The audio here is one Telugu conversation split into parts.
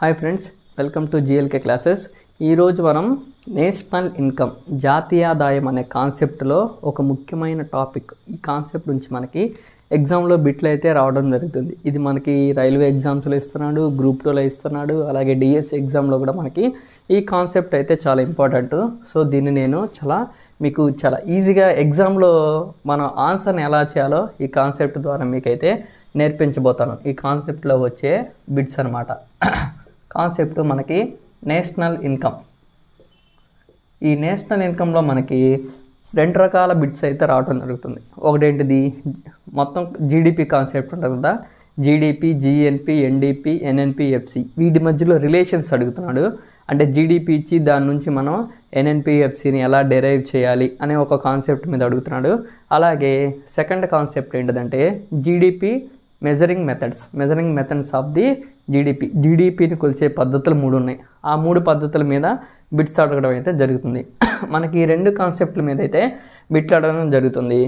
Hi friends welcome to GLK classes ఈరోజు మనం నేషనల్ ఇన్కమ్ జాతీయాదాయం అనే కాన్సెప్ట్లో ఒక ముఖ్యమైన టాపిక్ ఈ కాన్సెప్ట్ నుంచి మనకి ఎగ్జామ్లో బిట్లు అయితే రావడం జరుగుతుంది. ఇది మనకి రైల్వే ఎగ్జామ్స్లో ఇస్తున్నాడు గ్రూప్ టూలో ఇస్తున్నాడు అలాగే డిఎస్ ఎగ్జామ్లో కూడా మనకి ఈ కాన్సెప్ట్ అయితే చాలా ఇంపార్టెంట్ సో దీన్ని నేను చాలా మీకు చాలా ఈజీగా ఎగ్జామ్లో మనం ఆన్సర్ని ఎలా చేయాలో ఈ కాన్సెప్ట్ ద్వారా మీకైతే నేర్పించబోతాను. ఈ కాన్సెప్ట్లో వచ్చే బిట్స్ అనమాట కాన్సెప్ట్ మనకి నేషనల్ ఇన్కమ్. ఈ నేషనల్ ఇన్కంలో మనకి రెండు రకాల బిట్స్ అయితే రావడం జరుగుతుంది. ఒకటేంటిది? మొత్తం జీడిపి కాన్సెప్ట్ ఉంటుంది కదా? GDP GNP NDP NNP FC వీటి మధ్యలో రిలేషన్స్ అడుగుతున్నాడు. అంటే జీడిపి ఇచ్చి దాని నుంచి మనం ఎన్ఎన్పిఎఫ్సిని ఎలా డెరైవ్ చేయాలి అనే ఒక కాన్సెప్ట్ మీద అడుగుతున్నాడు. అలాగే సెకండ్ కాన్సెప్ట్ ఏంటిదంటే GDP measuring methods measuring methods of the GDP జీడిపిని కొలిచే పద్ధతులు మూడు ఉన్నాయి. ఆ మూడు పద్ధతుల మీద బిట్స్ అడగడం అయితే జరుగుతుంది. మనకి ఈ రెండు కాన్సెప్ట్ల మీద అయితే బిట్లు అడగడం జరుగుతుంది.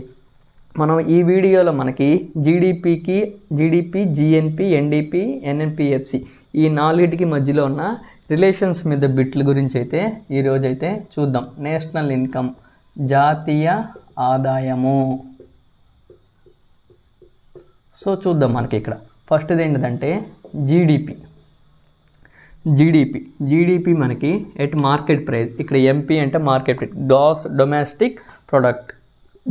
మనం ఈ వీడియోలో మనకి జీడిపికి GDP GNP NDP NNP FC ఈ నాలుగిటికి మధ్యలో ఉన్న రిలేషన్స్ మీద బిట్ల గురించి అయితే ఈరోజైతే చూద్దాం. నేషనల్ ఇన్కమ్ జాతీయ ఆదాయము. సో చూద్దాం మనకి ఇక్కడ. ఫస్ట్ది ఏంటిదంటే జీడిపి జీడిపి జీడిపి మనకి ఎట్ మార్కెట్ ప్రైస్ ఇక్కడ ఎంపీ అంటే market price gross domestic product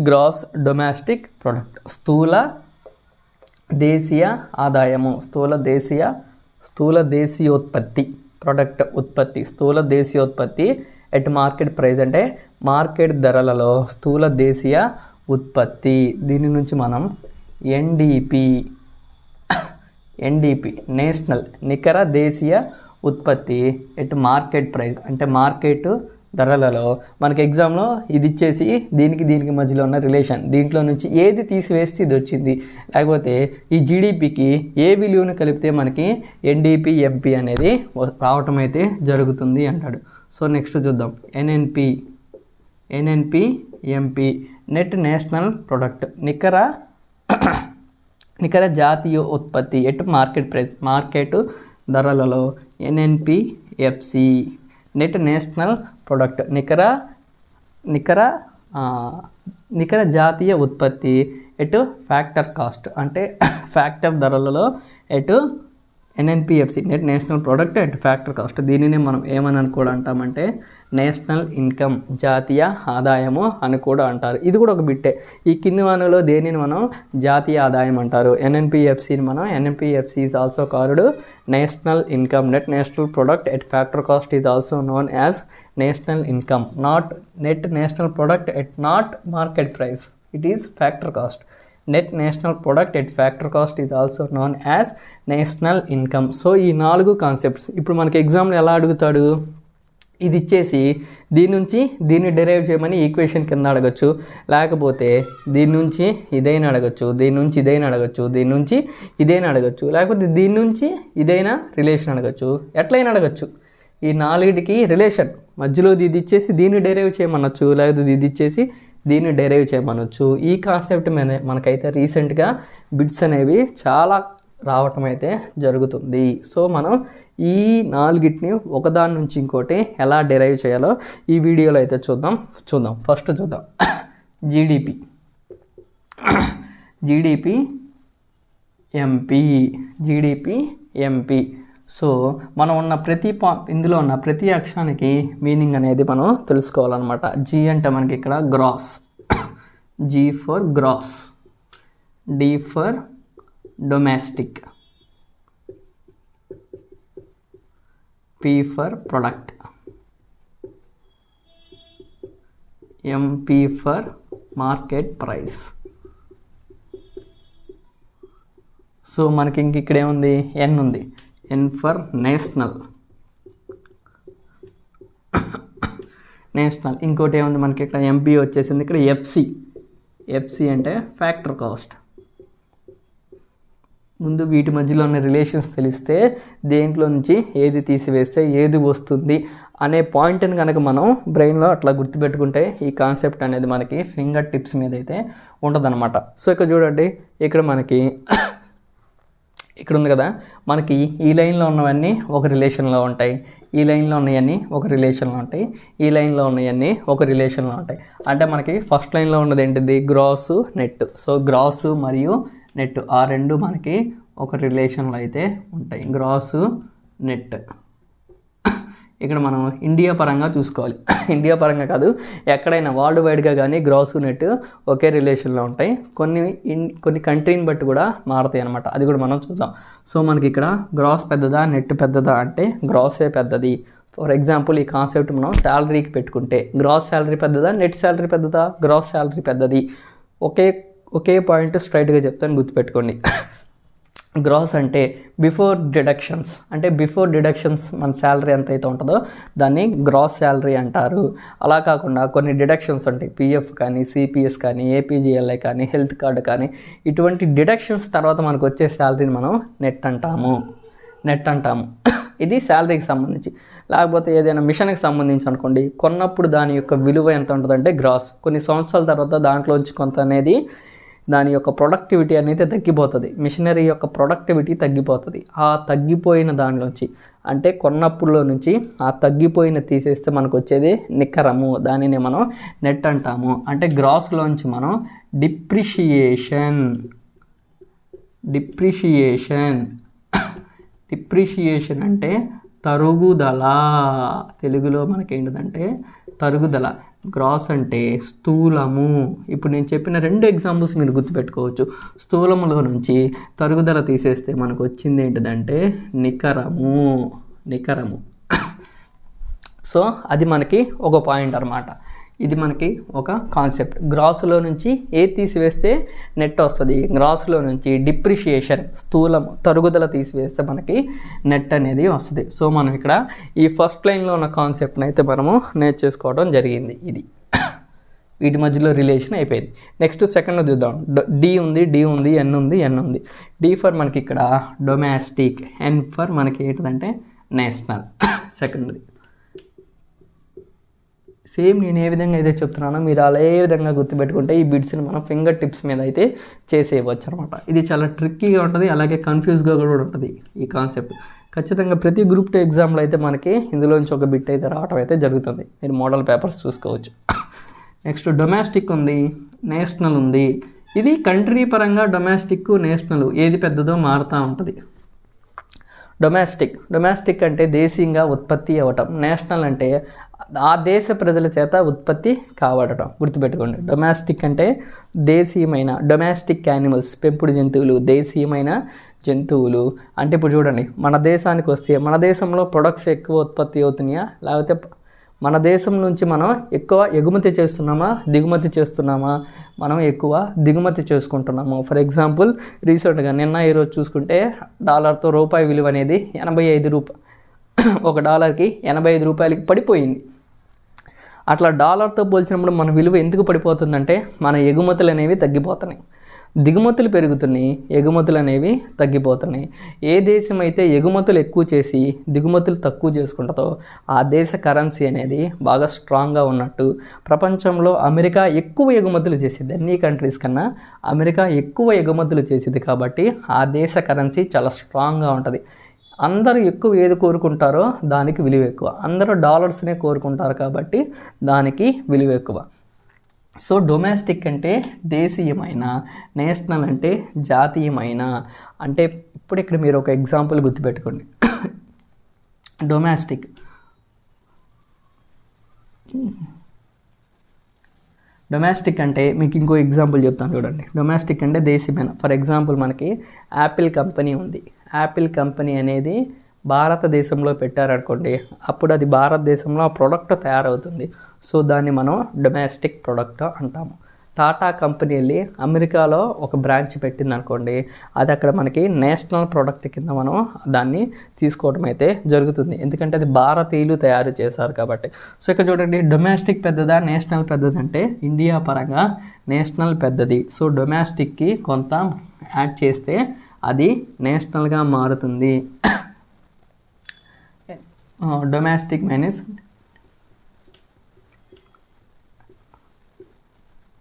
gross domestic product స్థూల దేశీయ ఆదాయము. స్థూల దేశీయ స్థూల దేశీయోత్పత్తి. ప్రొడక్ట్ ఉత్పత్తి. స్థూల దేశీయోత్పత్తి ఎట్ మార్కెట్ ప్రైస్ అంటే మార్కెట్ ధరలలో స్థూల దేశీయ ఉత్పత్తి. దీని నుంచి మనం ఎన్డీపీ ఎన్డీపీ నేషనల్ నికర దేశీయ ఉత్పత్తి ఎట్ మార్కెట్ ప్రైస్. అంటే మార్కెట్ ధరలలో మనకి ఎగ్జామ్లో ఇది ఇచ్చేసి దీనికి దీనికి మధ్యలో ఉన్న రిలేషన్ దీంట్లో నుంచి ఏది తీసివేస్తే ఇది వచ్చింది. లేకపోతే ఈ జీడిపికి ఏ విలువను కలిపితే మనకి ఎన్డీపీ ఎంపీ అనేది రావటం అయితే జరుగుతుంది అంటాడు. సో నెక్స్ట్ చూద్దాం. NNP NNP MP net national product నికర నికర జాతీయ ఉత్పత్తి ఎటు మార్కెట్ ప్రైస్ మార్కెట్ ధరలలో ఎన్ఎన్పిఎఫ్సి నెట్ నేషనల్ ప్రొడక్ట్ నికర నికర నికర జాతీయ ఉత్పత్తి ఎటు ఫ్యాక్టర్ కాస్ట్ అంటే ఫ్యాక్టర్ ధరలలో at NNPFC net national product and factor cost. దీనిని మనం ఏమని కూడా అంటామంటే నేషనల్ ఇన్కమ్ జాతీయ ఆదాయము అని కూడా అంటారు. ఇది కూడా ఒక బిట్టే. ఈ కింది వనలో దేనిని మనం జాతీయ ఆదాయం అంటారు? ఎన్ఎన్పిఎఫ్సిని మనం. NNPFC is also కారుడు national income net. National product at factor cost is also known as national income. Not net national product at not market price. It is factor cost. Net national product at factor cost is also known as national income. So ఈ నాలుగు కాన్సెప్ట్స్. ఇప్పుడు మనకి ఎగ్జామ్లో ఎలా అడుగుతాడు? ఇది ఇచ్చేసి దీని నుంచి దీన్ని డెరైవ్ చేయమని ఈక్వేషన్ కింద అడగచ్చు. లేకపోతే దీని నుంచి ఇదైనా అడగచ్చు దీని నుంచి ఇదైనా అడగచ్చు దీని నుంచి ఇదైనా అడగచ్చు లేకపోతే దీని నుంచి ఇదైనా రిలేషన్ అడగచ్చు. ఎట్లయినా అడగచ్చు. ఈ నాలుగిటికి రిలేషన్ మధ్యలో ఇది ఇచ్చేసి దీన్ని డెరైవ్ చేయమనొచ్చు లేకపోతే ఇది ఇచ్చేసి దీన్ని డెరైవ్ చేయమనొచ్చు. ఈ కాన్సెప్ట్ మీద మనకైతే రీసెంట్గా బిట్స్ అనేవి చాలా రావటం అయితే జరుగుతుంది. సో మనం ఈ నాలుగిటిని ఒకదాని నుంచి ఇంకోటి ఎలా డెరైవ్ చేయాలో ఈ వీడియోలో అయితే చూద్దాం. చూద్దాం. ఫస్ట్ చూద్దాం. GDP GDP MP GDP MP so మనం ఉన్న ప్రతి పా ఇందులో ఉన్న ప్రతి అక్షరానికి మీనింగ్ అనేది మనం తెలుసుకోవాలన్నమాట. జీ అంటే మనకి ఇక్కడ gross G for gross D for domestic P for product MP for market price so మనకి ఇంక ఇక్కడ ఏముంది ఎన్ ఉంది. ఎన్ ఫర్ నేషనల్ నేషనల్ ఇంకోటి ఏముంది? మనకి ఇక్కడ ఎంపీ వచ్చేసింది. ఇక్కడ ఎఫ్సి ఎఫ్సి అంటే ఫ్యాక్టర్ కాస్ట్ ముందు వీటి మధ్యలో ఉన్న రిలేషన్స్ తెలిస్తే దేంట్లో నుంచి ఏది తీసివేస్తే ఏది వస్తుంది అనే పాయింట్ని కనుక మనం బ్రెయిన్లో అట్లా గుర్తుపెట్టుకుంటే ఈ కాన్సెప్ట్ అనేది మనకి ఫింగర్ టిప్స్ మీద అయితే ఉంటుందన్నమాట సో ఇక్కడ చూడండి ఇక్కడ మనకి ఇక్కడ ఉంది కదా మనకి ఈ లైన్లో ఉన్నవన్నీ ఒక రిలేషన్లో ఉంటాయి ఈ లైన్లో ఉన్నవన్నీ ఒక రిలేషన్లో ఉంటాయి ఈ లైన్లో ఉన్నాయన్నీ ఒక రిలేషన్లో ఉంటాయి. అంటే మనకి ఫస్ట్ లైన్లో ఉన్నది ఏంటిది? Gross net. సో గ్రాస్ మరియు నెట్. ఆ రెండు మనకి ఒక రిలేషన్లో అయితే ఉంటాయి. Gross net. ఇక్కడ మనం ఇండియా పరంగా చూసుకోవాలి. ఇండియా పరంగా కాదు ఎక్కడైనా వరల్డ్ వైడ్గా కానీ గ్రాస్ నెట్ ఒకే రిలేషన్లో ఉంటాయి. కొన్ని ఇన్ కొన్ని కంట్రీని బట్టి కూడా మారుతాయి అనమాట అది కూడా మనం చూద్దాం. సో మనకి ఇక్కడ గ్రాస్ పెద్దదా నెట్ పెద్దదా అంటే గ్రాసే పెద్దది. ఫర్ ఎగ్జాంపుల్ ఈ కాన్సెప్ట్ మనం శాలరీకి పెట్టుకుంటే గ్రాస్ శాలరీ పెద్దదా నెట్ శాలరీ పెద్దదా? గ్రాస్ శాలరీ పెద్దది. ఒకే ఒకే పాయింట్ స్ట్రైట్గా చెప్తాను గుర్తుపెట్టుకోండి. గ్రాస్ అంటే బిఫోర్ డిడక్షన్స్. అంటే బిఫోర్ డిడక్షన్స్ మన శాలరీ ఎంత అయితే ఉంటుందో దాన్ని గ్రాస్ శాలరీ అంటారు. అలా కాకుండా కొన్ని డిడక్షన్స్ ఉంటాయి. పిఎఫ్ కానీ సిపిఎస్ కానీ ఏపీజీఎల్ఐ కానీ హెల్త్ కార్డు కానీ. ఇటువంటి డిడక్షన్స్ తర్వాత మనకు వచ్చే శాలరీని మనం నెట్ అంటాము. నెట్ అంటాము. ఇది శాలరీకి సంబంధించి. లేకపోతే ఏదైనా మిషన్కి సంబంధించి అనుకోండి కొన్నప్పుడు దాని యొక్క విలువ ఎంత ఉంటుందంటే గ్రాస్. కొన్ని సంవత్సరాల తర్వాత దాంట్లోంచి కొంత అనేది దాని యొక్క ప్రొడక్టివిటీ అనేది తగ్గిపోతుంది. మిషనరీ యొక్క ప్రొడక్టివిటీ తగ్గిపోతుంది. ఆ తగ్గిపోయిన దానిలోంచి అంటే కొన్నప్పుడులో నుంచి ఆ తగ్గిపోయిన తీసేస్తే మనకు వచ్చేది నిక్కరము. దానిని మనం నెట్ అంటాము. అంటే గ్రాస్లోంచి మనం డిప్రిషియేషన్ డిప్రిషియేషన్ డిప్రిషియేషన్ అంటే తరుగుదల. తెలుగులో మనకేంటిదంటే తరుగుదల. గ్రాస్ అంటే స్థూలము. ఇప్పుడు నేను చెప్పిన రెండు ఎగ్జాంపుల్స్ మీరు గుర్తుపెట్టుకోవచ్చు. స్థూలములో నుంచి తరుగుదల తీసేస్తే మనకు వచ్చింది ఏంటిదంటే నికరము. నికరము. సో అది మనకి ఒక పాయింట్ అనమాట ఇది మనకి ఒక కాన్సెప్ట్ గ్రాసులో నుంచి ఏ తీసివేస్తే నెట్ వస్తుంది? గ్రాసులో నుంచి డిప్రిషియేషన్ స్థూలం తరుగుదల తీసివేస్తే మనకి నెట్ అనేది వస్తుంది. సో మనం ఇక్కడ ఈ ఫస్ట్ లైన్లో ఉన్న కాన్సెప్ట్ని అయితే మనము నేర్చేసుకోవడం జరిగింది ఇది. వీటి మధ్యలో రిలేషన్ అయిపోయింది. నెక్స్ట్ సెకండ్ చూద్దాం. డి ఉంది డి ఉంది ఎన్ ఉంది ఎన్ ఉంది. డి ఫర్ మనకి ఇక్కడ డొమెస్టిక్ ఎన్ ఫర్ మనకి ఏంటిదంటే నేషనల్ సెకండ్ది సేమ్ నేను ఏ విధంగా అయితే చెప్తున్నానో మీరు అలా ఏ విధంగా గుర్తుపెట్టుకుంటే ఈ బిట్స్ని మనం ఫింగర్ టిప్స్ మీద అయితే చేసేయవచ్చు అనమాట ఇది చాలా ట్రిక్కీగా ఉంటుంది అలాగే కన్ఫ్యూజ్గా కూడా ఉంటుంది ఈ కాన్సెప్ట్. ఖచ్చితంగా ప్రతి గ్రూప్ టూ ఎగ్జామ్లో అయితే మనకి ఇందులోంచి ఒక బిట్ అయితే రావడం అయితే జరుగుతుంది. మీరు మోడల్ పేపర్స్ చూసుకోవచ్చు. నెక్స్ట్ డొమెస్టిక్ ఉంది నేషనల్ ఉంది. ఇది కంట్రీ పరంగా డొమెస్టిక్ నేషనల్ ఏది పెద్దదో మారుతూ ఉంటుంది. డొమెస్టిక్ డొమెస్టిక్ అంటే దేశీయంగా ఉత్పత్తి అవ్వటం. నేషనల్ అంటే ఆ దేశ ప్రజల చేత ఉత్పత్తి కావడటం. గుర్తుపెట్టుకోండి. డొమెస్టిక్ అంటే దేశీయమైన డొమెస్టిక్ యానిమల్స్ పెంపుడు జంతువులు దేశీయమైన జంతువులు. అంటే ఇప్పుడు చూడండి మన దేశానికి వస్తే మన దేశంలో ప్రొడక్ట్స్ ఎక్కువ ఉత్పత్తి అవుతున్నాయా? లేకపోతే మన దేశం నుంచి మనం ఎక్కువ ఎగుమతి చేస్తున్నామా? దిగుమతి చేస్తున్నామా? మనం ఎక్కువ దిగుమతి చేసుకుంటున్నాము. ఫర్ ఎగ్జాంపుల్ రీసెంట్గా నిన్న ఈరోజు చూసుకుంటే డాలర్తో రూపాయి విలువ అనేది ఎనభై ఐదు రూప ఒక డాలర్కి ఎనభై ఐదు రూపాయలకి పడిపోయింది. అట్లా డాలర్తో పోల్చినప్పుడు మన విలువ ఎందుకు పడిపోతుందంటే మన ఎగుమతులు అనేవి తగ్గిపోతున్నాయి. దిగుమతులు పెరుగుతున్నాయి ఎగుమతులు అనేవి తగ్గిపోతున్నాయి. ఏ దేశం అయితే ఎగుమతులు ఎక్కువ చేసి దిగుమతులు తక్కువ చేసుకుంటుందో ఆ దేశ కరెన్సీ అనేది బాగా స్ట్రాంగ్గా ఉన్నట్టు ప్రపంచంలో అమెరికా ఎక్కువ ఎగుమతులు చేసింది అన్ని కంట్రీస్ కన్నా అమెరికా ఎక్కువ ఎగుమతులు చేసింది కాబట్టి ఆ దేశ కరెన్సీ చాలా స్ట్రాంగ్గా ఉంటుంది. అందరూ ఎక్కువ ఏది కోరుకుంటారో దానికి విలువ ఎక్కువ. అందరూ డాలర్స్నే కోరుకుంటారు కాబట్టి దానికి విలువ ఎక్కువ. సో డొమెస్టిక్ అంటే దేశీయమైన నేషనల్ అంటే జాతీయమైన అంటే ఇప్పుడు ఇక్కడ మీరు ఒక ఎగ్జాంపుల్ గుర్తుపెట్టుకోండి. డొమెస్టిక్. డొమెస్టిక్ అంటే మీకు ఇంకో ఎగ్జాంపుల్ చెప్తాను చూడండి. డొమెస్టిక్ అంటే దేశీయమైన ఫర్ ఎగ్జాంపుల్ మనకి యాపిల్ కంపెనీ ఉంది. యాపిల్ కంపెనీ అనేది భారతదేశంలో పెట్టారనుకోండి అప్పుడు అది భారతదేశంలో ఆ ప్రోడక్ట్ తయారవుతుంది. సో దాన్ని మనం డొమెస్టిక్ ప్రోడక్ట్ అంటాము. టాటా కంపెనీ వెళ్ళి అమెరికాలో ఒక బ్రాంచ్ పెట్టింది అనుకోండి అది అక్కడ మనకి నేషనల్ ప్రోడక్ట్ కింద మనం దాన్ని తీసుకోవడం అయితే జరుగుతుంది. ఎందుకంటే అది భారతీయులు తయారు చేశారు కాబట్టి. సో ఇక్కడ చూడండి డొమెస్టిక్ పెద్దదా నేషనల్ పెద్దది అంటే ఇండియా పరంగా నేషనల్ పెద్దది. సో డొమెస్టిక్కి కొంత యాడ్ చేస్తే అది నేషనల్గా మారుతుంది. డొమెస్టిక్ మైనస్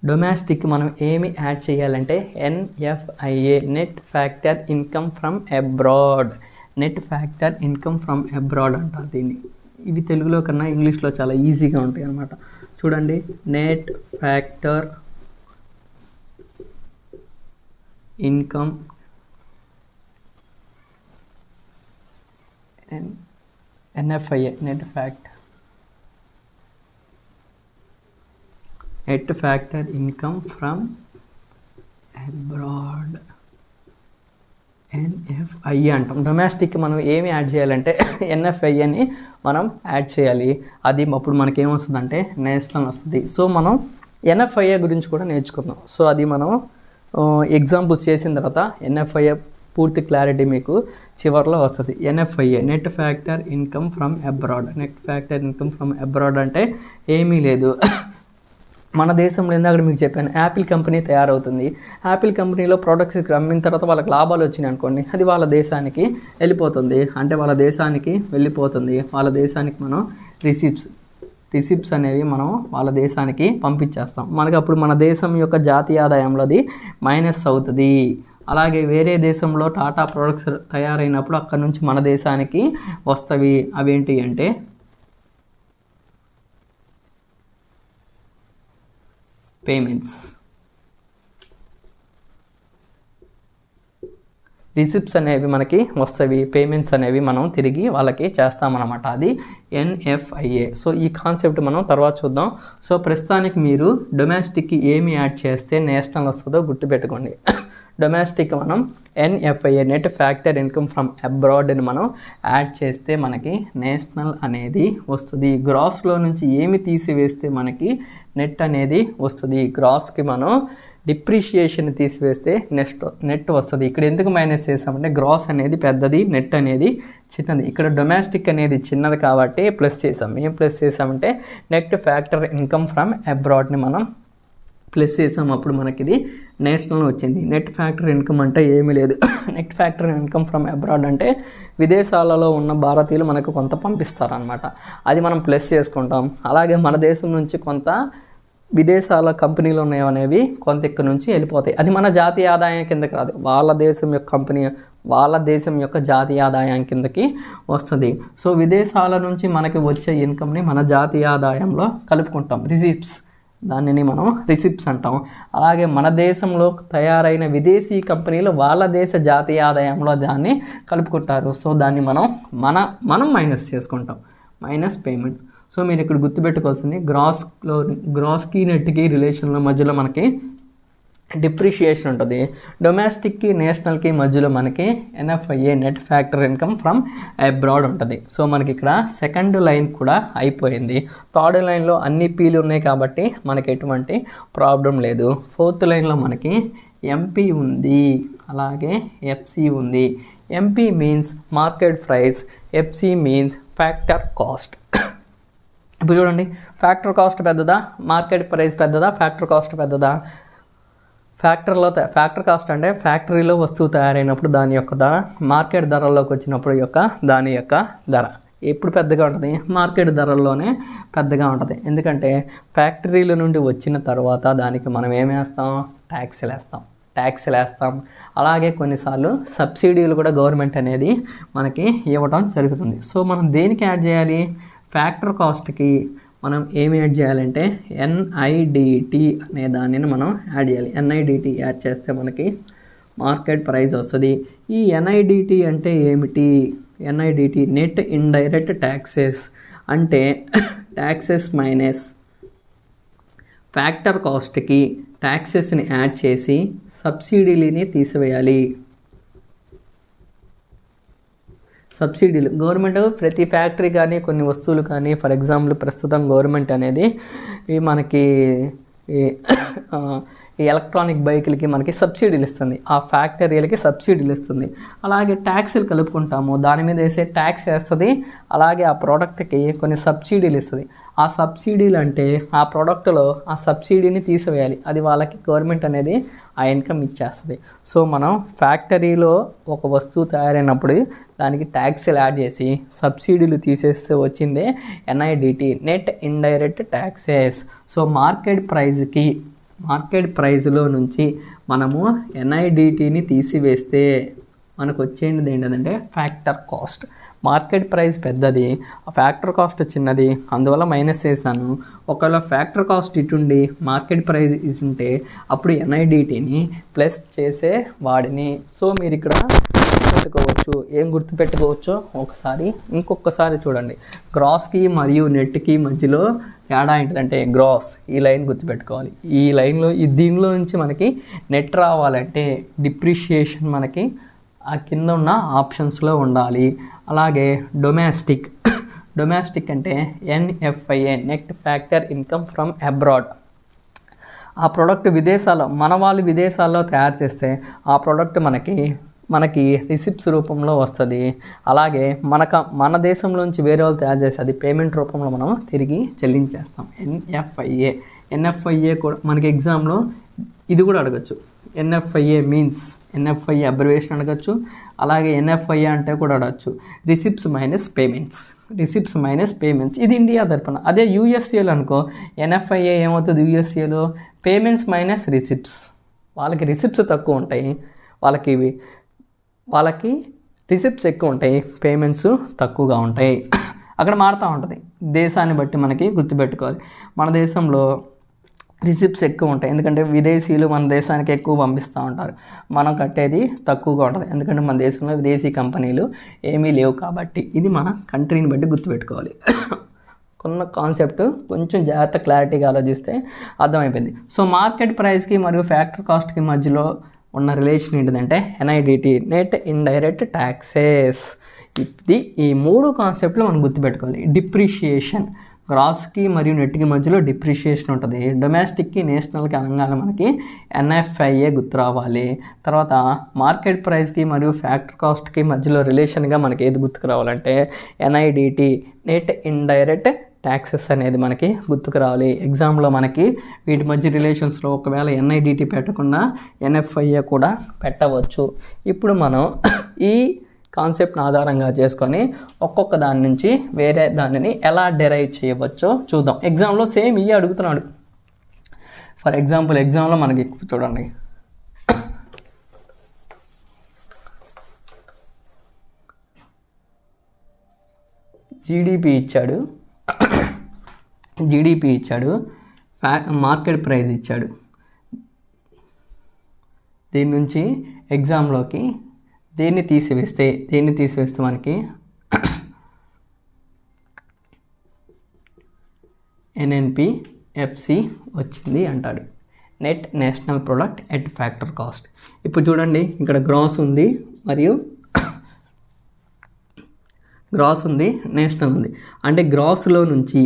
డొమెస్టిక్ మనం ఏమి యాడ్ చేయాలంటే NFIA net factor income from abroad. Net factor income from abroad అంటారు దీన్ని. ఇవి తెలుగులో కన్నా ఇంగ్లీష్లో చాలా ఈజీగా ఉంటాయి అన్నమాట. చూడండి net factor income NFIA net fact net factor income from abroad NFI అంటాం. డొమెస్టిక్ మనం ఏమి యాడ్ చేయాలంటే ఎన్ఎఫ్ఐని మనం యాడ్ చేయాలి. అది అప్పుడు మనకి ఏమొస్తుందంటే నేషనల్ వస్తుంది. సో మనం ఎన్ఎఫ్ఐఏ గురించి కూడా నేర్చుకుందాం. సో అది మనం uh, ఎగ్జాంపుల్స్ చేసిన తర్వాత ఎన్ఎఫ్ఐఏ పూర్తి క్లారిటీ మీకు చివరిలో వస్తుంది. NFIA net factor income from abroad net factor income from abroad అంటే ఏమీ లేదు. మన దేశంలో ఇందాక మీకు చెప్పాను యాపిల్ కంపెనీ తయారవుతుంది. యాపిల్ కంపెనీలో ప్రొడక్ట్స్ అమ్మిన తర్వాత వాళ్ళకి లాభాలు వచ్చినాయి అనుకోండి అది వాళ్ళ దేశానికి వెళ్ళిపోతుంది. అంటే వాళ్ళ దేశానికి వెళ్ళిపోతుంది. వాళ్ళ దేశానికి మనం రిసిప్ట్స్ రిసిప్ట్స్ అనేవి మనం వాళ్ళ దేశానికి పంపించేస్తాం. మనకి అప్పుడు మన దేశం యొక్క జాతీయ ఆదాయంలో అది మైనస్ అవుతుంది. అలాగే వేరే దేశంలో టాటా ప్రొడక్ట్స్ తయారైనప్పుడు అక్కడ నుంచి మన దేశానికి వస్తవి. అవేంటి అంటే పేమెంట్స్. రిసిప్ట్స్ అనేవి మనకి వస్తాయి పేమెంట్స్ అనేవి మనం తిరిగి వాళ్ళకి చేస్తామన్నమాట. అది ఎన్ఎఫ్ఐఏ సో ఈ కాన్సెప్ట్ మనం తర్వాత చూద్దాం. సో ప్రస్తుతానికి మీరు డొమెస్టిక్కి ఏమి యాడ్ చేస్తే నేషనల్ వస్తుందో గుర్తుపెట్టుకోండి. డొమెస్టిక్ మనం NFIA net factor income from అబ్రాడ్ని మనం యాడ్ చేస్తే మనకి నేషనల్ అనేది వస్తుంది. గ్రాస్లో నుంచి ఏమి తీసివేస్తే మనకి నెట్ అనేది వస్తుంది. గ్రాస్కి మనం డిప్రిషియేషన్ తీసివేస్తే నెక్స్ట్ నెట్ వస్తుంది. ఇక్కడ ఎందుకు మైనస్ చేసామంటే గ్రాస్ అనేది పెద్దది నెట్ అనేది చిన్నది. ఇక్కడ డొమెస్టిక్ అనేది చిన్నది కాబట్టి ప్లస్ చేసాం ఏం ప్లస్ చేసామంటే నెట్ ఫ్యాక్టర్ ఇన్కమ్ ఫ్రమ్ అబ్రాడ్ని మనం ప్లస్ చేసాం అప్పుడు మనకి ఇది నేషనల్ వచ్చింది. నెట్ ఫ్యాక్టర్ ఇన్కమ్ అంటే ఏమీ లేదు. Net factor income from abroad అంటే విదేశాలలో ఉన్న భారతీయులు మనకు కొంత పంపిస్తారనమాట అది మనం ప్లస్ చేసుకుంటాం. అలాగే మన దేశం నుంచి కొంత విదేశాల కంపెనీలు అనేవి కొంత ఇక్కడ నుంచి వెళ్ళిపోతాయి. అది మన జాతీయ ఆదాయం కిందకి రాదు. వాళ్ళ దేశం యొక్క కంపెనీ వాళ్ళ దేశం యొక్క జాతీయ ఆదాయం కిందకి వస్తుంది. సో విదేశాల నుంచి మనకి వచ్చే ఇన్కమ్ని మన జాతీయ ఆదాయంలో కలుపుకుంటాం. రిసిప్ట్స్ దానిని మనం రిసిప్ట్స్ అంటాం అలాగే మన దేశంలో తయారైన విదేశీ కంపెనీలు వాళ్ళ దేశ జాతీయ ఆదాయంలో దాన్ని కలుపుకుంటారు. సో దాన్ని మనం మన మనం మైనస్ చేసుకుంటాం. మైనస్ పేమెంట్స్ సో మీరు ఇక్కడ గుర్తుపెట్టుకోవాల్సింది గ్రాస్లో గ్రాస్కి నెట్కి రిలేషన్ల మధ్యలో మనకి డిప్రిషియేషన్ ఉంటుంది. డొమెస్టిక్కి నేషనల్కి మధ్యలో మనకి NFIA net factor income from abroad ఉంటుంది. సో మనకి ఇక్కడ సెకండ్ లైన్ కూడా అయిపోయింది. థర్డ్ లైన్లో అన్ని పీలు ఉన్నాయి కాబట్టి మనకి ఎటువంటి ప్రాబ్లం లేదు. ఫోర్త్ లైన్లో మనకి ఎంపీ ఉంది. అలాగే ఎఫ్సి ఉంది. MP means market price FC means factor cost. ఇప్పుడు చూడండి. ఫ్యాక్టర్ కాస్ట్ పెద్దదా? మార్కెట్ ప్రైస్ పెద్దదా? ఫ్యాక్టర్ కాస్ట్ పెద్దదా? ఫ్యాక్టరీలో ఫ్యాక్టర్ కాస్ట్ అంటే ఫ్యాక్టరీలో వస్తువు తయారైనప్పుడు దాని యొక్క ధర మార్కెట్ ధరల్లోకి వచ్చినప్పుడు యొక్క దాని యొక్క ధర. ఎప్పుడు పెద్దగా ఉంటుంది? మార్కెట్ ధరల్లోనే పెద్దగా ఉంటుంది. ఎందుకంటే ఫ్యాక్టరీల నుండి వచ్చిన తర్వాత దానికి మనం ఏం వేస్తాం? ట్యాక్స్లు వేస్తాం. ట్యాక్స్లు వేస్తాం. అలాగే కొన్నిసార్లు సబ్సిడీలు కూడా గవర్నమెంట్ అనేది మనకి ఇవ్వడం జరుగుతుంది. సో మనం దేనికి యాడ్ చేయాలి? ఫ్యాక్టర్ కాస్ట్కి మనం ఏమి యాడ్ చేయాలంటే ఎన్ఐడిటి అనే దానిని మనం యాడ్ చేయాలి. ఎన్ఐడిటి యాడ్ చేస్తే మనకి మార్కెట్ ప్రైస్ వస్తుంది. ఈ ఎన్ఐడిటి అంటే ఏమిటి? ఎన్ఐడిటి నెట్ ఇండైరెక్ట్ ట్యాక్సెస్ అంటే ట్యాక్సెస్ మైనస్ ఫ్యాక్టర్ కాస్ట్కి ట్యాక్సెస్ని యాడ్ చేసి సబ్సిడీలని తీసివేయాలి. సబ్సిడీలు. గవర్నమెంట్ ప్రతి ఫ్యాక్టరీ కానీ కొన్ని వస్తువులు కానీ ఫర్ ఎగ్జాంపుల్ ప్రస్తుతం గవర్నమెంట్ అనేది ఈ మనకి ఈ ఎలక్ట్రానిక్ బైకులకి మనకి సబ్సిడీలు ఇస్తుంది. ఆ ఫ్యాక్టరీలకి సబ్సిడీలు ఇస్తుంది. అలాగే ట్యాక్సీలు కలుపుకుంటాము. దాని మీద వేసే ట్యాక్స్ వేస్తుంది. అలాగే ఆ ప్రోడక్ట్కి కొన్ని సబ్సిడీలు ఇస్తుంది. ఆ సబ్సిడీలు అంటే ఆ ప్రోడక్ట్లో ఆ సబ్సిడీని తీసివేయాలి. అది వాళ్ళకి గవర్నమెంట్ అనేది ఆ ఇన్కమ్ ఇచ్చేస్తుంది. సో మనం ఫ్యాక్టరీలో ఒక వస్తువు తయారైనప్పుడు దానికి ట్యాక్స్లు యాడ్ చేసి సబ్సిడీలు తీసేస్తే వచ్చిందే NIDT net indirect taxes. So market ప్రైస్కి మార్కెట్ ప్రైస్లో నుంచి మనము ఎన్ఐడిటీని తీసివేస్తే మనకు వచ్చేది ఏంటంటే ఫ్యాక్టర్ కాస్ట్. మార్కెట్ ప్రైస్ పెద్దది ఫ్యాక్టర్ కాస్ట్ చిన్నది అందువల్ల మైనస్ చేశాను. ఒకవేళ ఫ్యాక్టర్ కాస్ట్ ఇటుండి మార్కెట్ ప్రైస్ ఇటుంటే అప్పుడు ఎన్ఐడిటీని ప్లస్ చేసే వాడిని. సో మీరు ఇక్కడ పెట్టుకోవచ్చు ఏం గుర్తుపెట్టుకోవచ్చో ఒకసారి ఇంకొకసారి చూడండి. గ్రాస్కి మరియు నెట్కి మధ్యలో తేడా ఏంటిదంటే గ్రాస్ ఈ లైన్ గుర్తుపెట్టుకోవాలి ఈ లైన్లో ఈ దీనిలో నుంచి మనకి నెట్ రావాలంటే డిప్రిషియేషన్ మనకి ఆ కింద ఉన్న ఆప్షన్స్లో ఉండాలి. అలాగే డొమెస్టిక్ డొమెస్టిక్ అంటే NFIA net factor income from abroad. ఆ ప్రోడక్ట్ విదేశాల్లో మన వాళ్ళు విదేశాల్లో తయారు చేస్తే ఆ ప్రోడక్ట్ మనకి మనకి రిసిప్ట్స్ రూపంలో వస్తుంది. అలాగే మనక మన దేశంలోంచి వేరే వాళ్ళు తయారు చేస్తే అది పేమెంట్ రూపంలో మనం తిరిగి చెల్లించేస్తాం. ఎన్ఎఫ్ఐఏ ఎన్ఎఫ్ఐఏ కూడా మనకి ఎగ్జామ్లో ఇది కూడా అడగచ్చు. ఎన్ఎఫ్ఐఏ మీన్స్ ఎన్ఎఫ్ఐఏ అబ్రివేషన్ అడగచ్చు. అలాగే ఎన్ఎఫ్ఐఏ అంటే కూడా అడగచ్చు. Receipts minus payments receipts minus payments ఇది ఇండియా తరపున. అదే యూఎస్ఏలో అనుకో ఎన్ఎఫ్ఐఏ ఏమవుతుంది యూఎస్ఏలో పేమెంట్స్ మైనస్ రిసిప్ట్స్ వాళ్ళకి రిసిప్ట్స్ తక్కువ ఉంటాయి. వాళ్ళకి ఇవి వాళ్ళకి రిసిప్ట్స్ ఎక్కువ ఉంటాయి పేమెంట్స్ తక్కువగా ఉంటాయి. అక్కడ మారుతూ ఉంటుంది. దేశాన్ని బట్టి మనకి గుర్తుపెట్టుకోవాలి. మన దేశంలో రిసిప్ట్స్ ఎక్కువ ఉంటాయి. ఎందుకంటే విదేశీయులు మన దేశానికి ఎక్కువ పంపిస్తూ ఉంటారు. మనం కట్టేది తక్కువగా ఉంటుంది. ఎందుకంటే మన దేశంలో విదేశీ కంపెనీలు ఏమీ లేవు కాబట్టి ఇది మన కంట్రీని బట్టి గుర్తుపెట్టుకోవాలి. కొన్న కాన్సెప్ట్ కొంచెం జాగ్రత్త క్లారిటీగా ఆలోచిస్తే అర్థమైపోయింది. సో మార్కెట్ ప్రైస్కి మరియు ఫ్యాక్టరీ కాస్ట్కి మధ్యలో ఉన్న రిలేషన్ ఏంటిదంటే ఎన్ఐడిటి నెట్ ఇండైరెక్ట్ ట్యాక్సెస్ ఇది ఈ మూడు కాన్సెప్ట్లు మనం గుర్తుపెట్టుకోవాలి. డిప్రిషియేషన్ గ్రాస్కి మరియు నెట్కి మధ్యలో డిప్రిషియేషన్ ఉంటుంది. డొమెస్టిక్కి నేషనల్కి అనగానే మనకి ఎన్ఎఫ్ఐఏ గుర్తు రావాలి. తర్వాత మార్కెట్ ప్రైస్కి మరియు ఫ్యాక్టర్ కాస్ట్కి మధ్యలో రిలేషన్గా మనకి ఏది గుర్తుకు రావాలంటే ఎన్ఐడిటి నెట్ ఇండైరెక్ట్ ట్యాక్సెస్ అనేది మనకి గుర్తుకు రావాలి. ఎగ్జామ్లో మనకి వీటి మధ్య రిలేషన్స్లో ఒకవేళ ఎన్ఐడిటి పెట్టకుండా ఎన్ఎఫ్ఐఏ కూడా పెట్టవచ్చు. ఇప్పుడు మనం ఈ కాన్సెప్ట్ని ఆధారంగా చేసుకొని ఒక్కొక్క దాని నుంచి వేరే దానిని ఎలా డెరైవ్ చేయవచ్చో చూద్దాం. ఎగ్జామ్లో సేమ్ ఇవి అడుగుతున్నాడు. ఫర్ ఎగ్జాంపుల్ ఎగ్జామ్లో మనకి చూడండి. జీడిపి ఇచ్చాడు. జీడిపి ఇచ్చాడు ఫ్యా మార్కెట్ ప్రైస్ ఇచ్చాడు. దీని నుంచి ఎగ్జామ్లోకి దేన్ని తీసివేస్తే దేన్ని తీసివేస్తే మనకి ఎన్ఎన్పి ఎఫ్సి వచ్చింది అంటాడు. Net national product at factor cost. ఇప్పుడు చూడండి ఇక్కడ గ్రాస్ ఉంది మరియు గ్రాస్ ఉంది నేషనల్ ఉంది. అంటే గ్రాస్లో నుంచి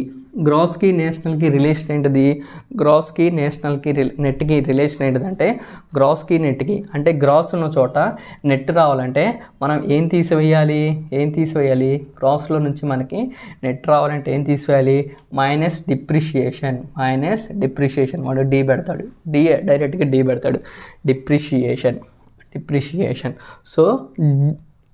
గ్రాస్కి నేషనల్కి రిలేషన్ ఏంటిది? గ్రాస్కి నేషనల్కి నెట్కి రిలేషన్ ఏంటిదంటే గ్రాస్కి నెట్కి అంటే గ్రాస్ ఉన్న చోట నెట్ రావాలంటే మనం ఏం తీసివేయాలి? ఏం తీసివేయాలి? గ్రాస్లో నుంచి మనకి నెట్ రావాలంటే ఏం తీసివేయాలి? మైనస్ డిప్రిషియేషన్ మైనస్ డిప్రిషియేషన్ వాడు డి పెడతాడు. డి డైరెక్ట్గా డి పెడతాడు. డిప్రిషియేషన్ డిప్రిషియేషన్ సో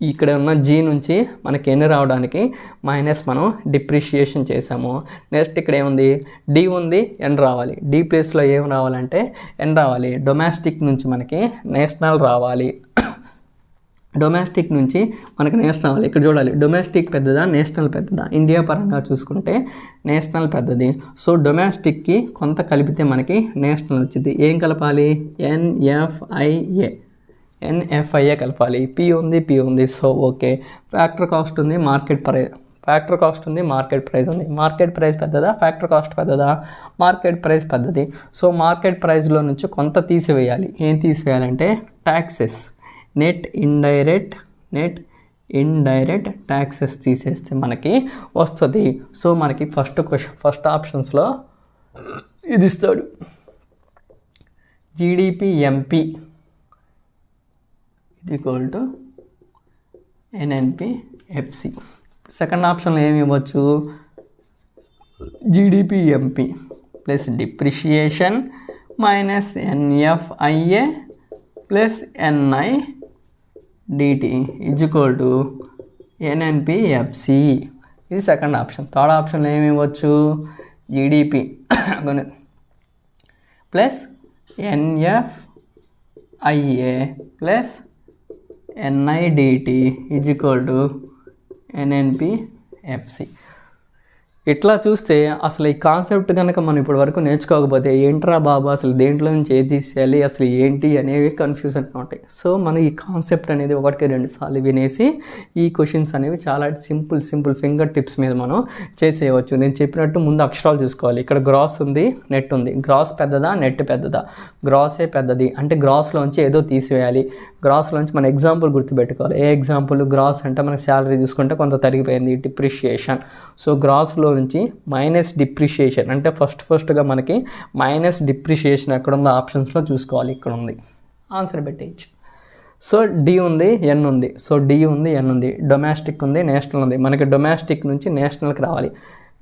ఇక్కడ ఉన్న జీ నుంచి మనకి ఎన్ని రావడానికి మైనస్ మనం డిప్రిషియేషన్ చేసాము నెక్స్ట్ ఇక్కడ ఏముంది? డి ఉంది ఎన్ రావాలి. డి ప్లేస్లో ఏం రావాలంటే ఎన్ రావాలి. డొమెస్టిక్ నుంచి మనకి నేషనల్ రావాలి. డొమెస్టిక్ నుంచి మనకి నేషనల్ రావాలి. ఇక్కడ చూడాలి. డొమెస్టిక్ పెద్దదా నేషనల్ పెద్దదా? ఇండియా పరంగా చూసుకుంటే నేషనల్ పెద్దది. సో డొమెస్టిక్కి కొంత కలిపితే మనకి నేషనల్ వచ్చింది. ఏం కలపాలి? ఎన్ఎఫ్ఐఏ ఎన్ఎఫ్ఐఏ కలపాలి? పి ఉంది పి ఉంది. So okay. ఫ్యాక్టర్ కాస్ట్ ఉంది మార్కెట్ ప్రైస్. ఫ్యాక్టర్ కాస్ట్ ఉంది మార్కెట్ ప్రైస్ ఉంది. మార్కెట్ ప్రైస్ పెద్దదా? ఫ్యాక్టర్ కాస్ట్ పెద్దదా? మార్కెట్ ప్రైస్ పెద్దది. సో మార్కెట్ ప్రైస్లో నుంచి కొంత తీసివేయాలి. ఏం తీసివేయాలంటే taxes net indirect net indirect taxes తీసేస్తే మనకి వస్తుంది. సో మనకి ఫస్ట్ క్వశ్చన్ ఫస్ట్ ఆప్షన్స్లో ఇది ఇస్తాడు. GDP MP. ఇది equal to NNP FC second ఆప్షన్లో ఏమి ఇవ్వచ్చు GDP MP plus depreciation minus NFIA plus NI DT is equal to NNP FC ఇది సెకండ్ ఆప్షన్ థర్డ్ ఆప్షన్లో ఏమి ఇవ్వచ్చు GDP plus NFIA plus NIDT is equal to NNP FC ఇట్లా చూస్తే అసలు ఈ కాన్సెప్ట్ కనుక మనం ఇప్పటి వరకు నేర్చుకోకపోతే ఏంట్రా బాబా అసలు దేంట్లో నుంచి ఏది తీసేయాలి అసలు ఏంటి అనేవి కన్ఫ్యూజన్ ఉంటాయి. సో మనం ఈ కాన్సెప్ట్ అనేది ఒకటికి రెండు సార్లు వినేసి ఈ క్వశ్చన్స్ అనేవి చాలా సింపుల్ సింపుల్ ఫింగర్ టిప్స్ మీద మనం చేసేయవచ్చు. నేను చెప్పినట్టు ముందు అక్షరాలు చూసుకోవాలి. ఇక్కడ గ్రాస్ ఉంది నెట్ ఉంది. గ్రాస్ పెద్దదా నెట్ పెద్దదా? గ్రాసే పెద్దది. అంటే గ్రాస్లోంచి ఏదో తీసివేయాలి. గ్రాస్లోంచి మన ఎగ్జాంపుల్ గుర్తుపెట్టుకోవాలి. ఏ ఎగ్జాంపుల్ గ్రాస్ అంటే మనకి శాలరీ చూసుకుంటే కొంత తరిగిపోయింది డిప్రిషియేషన్ సో గ్రాస్లో నుంచి మైనస్ డిప్రిషియేషన్ అంటే ఫస్ట్ ఫస్ట్గా మనకి మైనస్ డిప్రిషియేషన్ ఎక్కడ ఉందో ఆప్షన్స్లో చూసుకోవాలి. ఇక్కడ ఉంది. ఆన్సర్ పెట్టేయచ్చు. సో డి ఉంది ఎన్ ఉంది. సో డి ఉంది ఎన్ ఉంది. డొమెస్టిక్ ఉంది నేషనల్ ఉంది. మనకి డొమెస్టిక్ నుంచి నేషనల్కి రావాలి.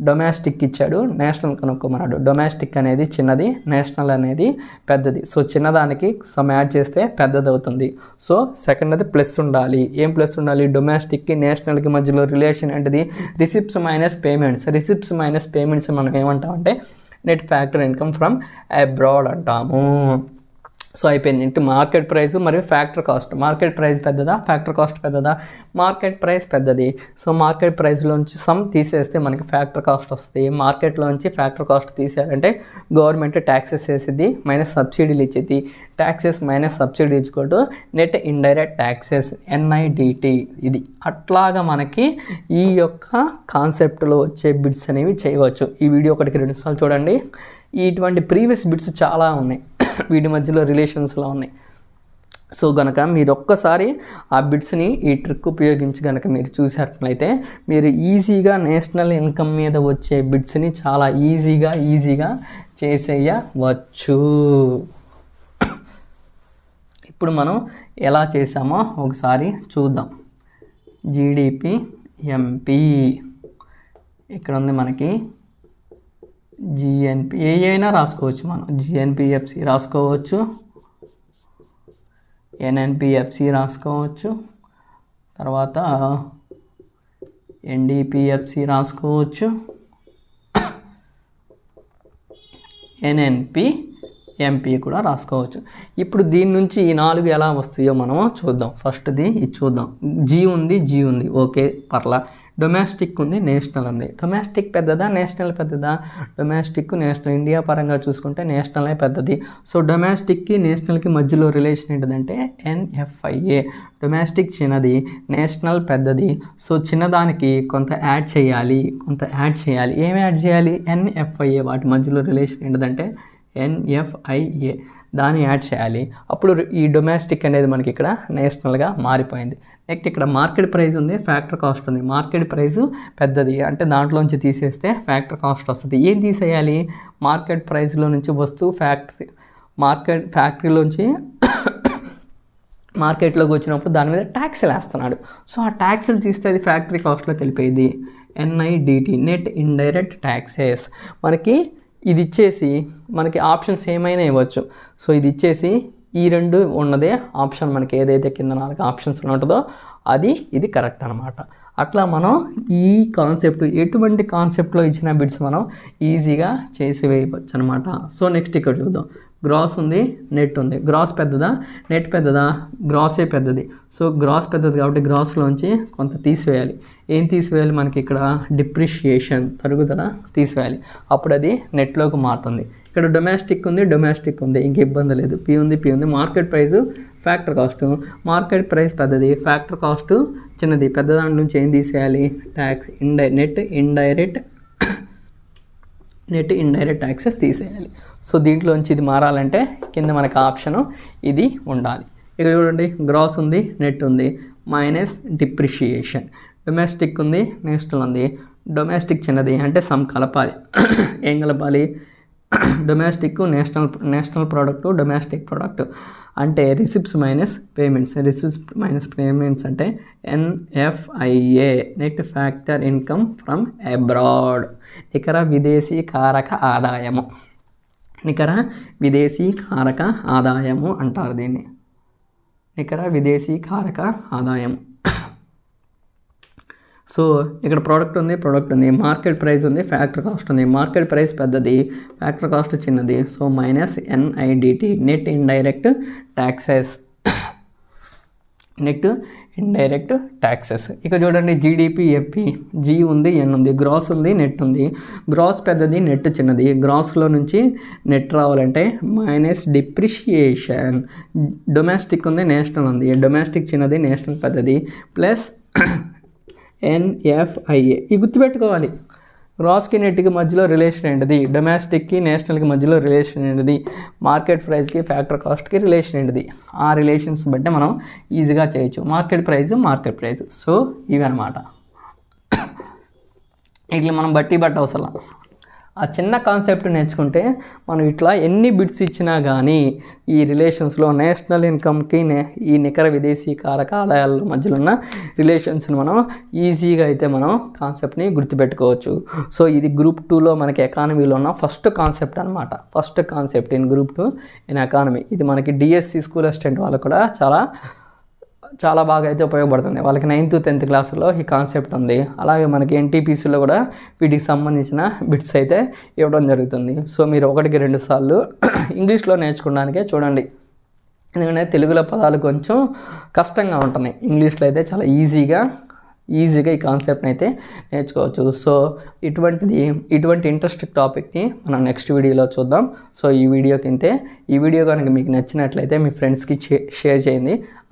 డొమెస్టిక్ ఇచ్చాడు. నేషనల్ కనుక్కోమన్నాడు. డొమెస్టిక్ అనేది చిన్నది నేషనల్ అనేది పెద్దది. సో చిన్నదానికి సమ్ యాడ్ చేస్తే పెద్దది అవుతుంది సో సెకండ్ అది ప్లస్ ఉండాలి. ఏం ప్లస్ ఉండాలి? డొమెస్టిక్కి నేషనల్కి మధ్యలో రిలేషన్ ఏంటిది? Receipts minus payments receipts minus payments మనం ఏమంటామంటే net factor income from abroad అంటాము. సో అయిపోయింది. ఇంటి మార్కెట్ ప్రైస్ మరియు ఫ్యాక్టర్ కాస్ట్. మార్కెట్ ప్రైస్ పెద్దదా? ఫ్యాక్టర్ కాస్ట్ పెద్దదా? మార్కెట్ ప్రైస్ పెద్దది. సో మార్కెట్ ప్రైస్లోంచి సమ్ తీసేస్తే మనకి ఫ్యాక్టర్ కాస్ట్ వస్తుంది. మార్కెట్లోంచి ఫ్యాక్టర్ కాస్ట్ తీసేయాలంటే గవర్నమెంట్ ట్యాక్సెస్ వేసిద్ది మైనస్ సబ్సిడీలు ఇచ్చేది ట్యాక్సెస్ మైనస్ సబ్సిడీ ఇచ్చుకోవటం నెట్ ఇండైరెక్ట్ ట్యాక్సెస్ ఎన్ఐడిటి ఇది. అట్లాగా మనకి ఈ యొక్క కాన్సెప్ట్లో వచ్చే బిడ్స్ అనేవి చేయవచ్చు. ఈ వీడియో ఒకటికి రెండుసార్లు చూడండి. ఇటువంటి ప్రీవియస్ బిట్స్ చాలా ఉన్నాయి. వీటి మధ్యలో రిలేషన్స్లో ఉన్నాయి. సో గనక మీరు ఒక్కసారి ఆ బిట్స్ని ఈ ట్రిక్ ఉపయోగించి కనుక మీరు చూసినట్లయితే మీరు ఈజీగా నేషనల్ ఇన్కమ్ మీద వచ్చే బిట్స్ని చాలా ఈజీగా ఈజీగా చేసేయవచ్చు. ఇప్పుడు మనం ఎలా చేసామో ఒకసారి చూద్దాం. జీడిపి ఎంపీ ఇక్కడ ఉంది మనకి జిఎన్పి ఏ అయినా రాసుకోవచ్చు మనం. జిఎన్పిఎఫ్సి రాసుకోవచ్చు. ఎన్ఎన్పిఎఫ్సి రాసుకోవచ్చు. తర్వాత ఎన్డిపిఎఫ్సి రాసుకోవచ్చు. ఎన్ఎన్పి ఎంపీ కూడా రాసుకోవచ్చు. ఇప్పుడు దీని నుంచి ఈ నాలుగు ఎలా వస్తాయో మనం చూద్దాం. ఫస్ట్ది ఇది చూద్దాం. జీ ఉంది జీ ఉంది. ఓకే పర్లా. డొమెస్టిక్ ఉంది నేషనల్ ఉంది. డొమెస్టిక్ పెద్దదా నేషనల్ పెద్దదా? డొమెస్టిక్ నేషనల్ ఇండియా పరంగా చూసుకుంటే నేషనలే పెద్దది. సో డొమెస్టిక్కి నేషనల్కి మధ్యలో రిలేషన్ ఏంటిదంటే ఎన్ఎఫ్ఐఏ డొమెస్టిక్ చిన్నది నేషనల్ పెద్దది. సో చిన్నదానికి కొంత యాడ్ చేయాలి కొంత యాడ్ చేయాలి. ఏమి యాడ్ చేయాలి? ఎన్ఎఫ్ఐఏ వాటి మధ్యలో రిలేషన్ ఏంటిదంటే ఎన్ఎఫ్ఐఏ దాన్ని యాడ్ చేయాలి. అప్పుడు ఈ డొమెస్టిక్ అనేది మనకి ఇక్కడ నేషనల్గా మారిపోయింది. నెక్స్ట్ ఇక్కడ మార్కెట్ ప్రైస్ ఉంది ఫ్యాక్టర్ కాస్ట్ ఉంది. మార్కెట్ ప్రైస్ పెద్దది. అంటే దాంట్లోంచి తీసేస్తే ఫ్యాక్టర్ కాస్ట్ వస్తుంది. ఏం తీసేయాలి? మార్కెట్ ప్రైస్లో నుంచి వస్తువు ఫ్యాక్టరీ మార్కెట్ ఫ్యాక్టరీలోంచి మార్కెట్లోకి వచ్చినప్పుడు దాని మీద ట్యాక్స్లు వేస్తున్నాడు. సో ఆ ట్యాక్స్లు తీస్తే అది ఫ్యాక్టరీ కాస్ట్లోకి వెళ్ళిపోయింది. ఎన్ఐడిటి నెట్ ఇండైరెక్ట్ ట్యాక్సెస్ మనకి ఇది ఇచ్చేసి మనకి ఆప్షన్స్ ఏమైనా ఇవ్వచ్చు. సో ఇది ఇచ్చేసి ఈ రెండు ఉన్నదే ఆప్షన్ మనకి ఏదైతే కింద నాలుగు ఆప్షన్స్ ఉంటుందో అది ఇది కరెక్ట్ అనమాట అట్లా మనం ఈ కాన్సెప్ట్ ఎటువంటి కాన్సెప్ట్లో ఇచ్చిన బిట్స్ మనం ఈజీగా చేసి వేయవచ్చు అనమాట సో నెక్స్ట్ ఇక్కడ చూద్దాం. గ్రాస్ ఉంది నెట్ ఉంది. గ్రాస్ పెద్దదా? నెట్ పెద్దదా? గ్రాసే పెద్దది. సో గ్రాస్ పెద్దది కాబట్టి గ్రాస్లోంచి కొంత తీసివేయాలి. ఏం తీసివేయాలి? మనకి ఇక్కడ డిప్రిషియేషన్ తరుగుదల తీసివేయాలి. అప్పుడు అది నెట్లోకి మారుతుంది. ఇక్కడ డొమెస్టిక్ ఉంది డొమెస్టిక్ ఉంది. ఇంక ఇబ్బంది లేదు. పి ఉంది పి ఉంది. Market price factor cost market price పెద్దది. ఫ్యాక్టర్ కాస్ట్ చిన్నది. పెద్ద దాని నుంచి ఏం తీసేయాలి? Tax ఇండై net indirect net indirect taxes తీసేయాలి. సో దీంట్లోంచి ఇది మారాలంటే కింద మనకు ఆప్షను ఇది ఉండాలి. ఇక్కడ చూడండి గ్రాస్ ఉంది నెట్ ఉంది. మైనస్ డిప్రిషియేషన్ డొమెస్టిక్ ఉంది నెక్స్ట్ ఉంది. డొమెస్టిక్ చిన్నది. అంటే సమ్ కలపాలి. ఏం కలపాలి? Domestic national national product domestic product అంటే receipts minus payments receipts minus payments అంటే NFIA net factor income from abroad నికర విదేశీ కారక ఆదాయము. నికర విదేశీ కారక ఆదాయము అంటారు దీన్ని. నికర విదేశీ కారక ఆదాయం సో ఇక్కడ ప్రోడక్ట్ ఉంది ప్రోడక్ట్ ఉంది మార్కెట్ ప్రైస్ ఉంది ఫ్యాక్టర్ కాస్ట్ ఉంది. మార్కెట్ ప్రైస్ పెద్దది ఫ్యాక్టర్ కాస్ట్ చిన్నది. So minus NIDT net indirect taxes net indirect taxes ఇక చూడండి జీడిపి ఎఫ్పి జీ ఉంది ఎన్ ఉంది గ్రాస్ ఉంది నెట్ ఉంది. గ్రాస్ పెద్దది నెట్ చిన్నది. గ్రాస్లో నుంచి నెట్ రావాలంటే మైనస్ డిప్రిషియేషన్ డొమెస్టిక్ ఉంది నేషనల్ ఉంది. డొమెస్టిక్ చిన్నది నేషనల్ పెద్దది. ప్లస్ ఎన్ఎఫ్ఐఏ ఈ గుర్తుపెట్టుకోవాలి. గ్రాస్కి నెట్కి మధ్యలో రిలేషన్ ఏంటిది? డొమెస్టిక్కి నేషనల్కి మధ్యలో రిలేషన్ ఏంటిది? మార్కెట్ ప్రైస్కి ఫ్యాక్టర్ కాస్ట్కి రిలేషన్ ఏంటిది? ఆ రిలేషన్స్ బట్టి మనం ఈజీగా చేయొచ్చు. Market price market price. So ఇవి అనమాట ఇట్లా మనం బట్టి బట్ట అవసరం ఆ చిన్న కాన్సెప్ట్ నేర్చుకుంటే మనం ఇట్లా ఎన్ని బిట్స్ ఇచ్చినా కానీ ఈ రిలేషన్స్లో నేషనల్ ఇన్కమ్కి నే ఈ నికర విదేశీ కారక ఆదాయాల మధ్యలో ఉన్న రిలేషన్స్ని మనం ఈజీగా అయితే మనం కాన్సెప్ట్ని గుర్తుపెట్టుకోవచ్చు. సో ఇది గ్రూప్ టూలో మనకి ఎకానమీలో ఉన్న ఫస్ట్ కాన్సెప్ట్ అనమాట first concept in group two in economy ఇది మనకి డిఎస్సి స్కూల్ అసిస్టెంట్ వాళ్ళు కూడా చాలా చాలా బాగా అయితే ఉపయోగపడుతుంది. వాళ్ళకి నైన్త్ టెన్త్ క్లాసులో ఈ కాన్సెప్ట్ ఉంది. అలాగే మనకి ఎన్టీపీసీలో కూడా వీటికి సంబంధించిన బిట్స్ అయితే ఇవ్వడం జరుగుతుంది. సో మీరు ఒకటికి రెండు సార్లు ఇంగ్లీష్లో నేర్చుకోవడానికే చూడండి. ఎందుకంటే తెలుగులో పదాలు కొంచెం కష్టంగా ఉంటున్నాయి. ఇంగ్లీష్లో అయితే చాలా ఈజీగా ఈజీగా ఈ కాన్సెప్ట్ని అయితే నేర్చుకోవచ్చు. సో ఇటువంటిది ఇటువంటి ఇంట్రెస్ట్ టాపిక్ని మనం నెక్స్ట్ వీడియోలో చూద్దాం. సో ఈ వీడియోకి ఇంతే. ఈ వీడియో కనుక మీకు నచ్చినట్లయితే మీ ఫ్రెండ్స్కి షేర్ చేయండి.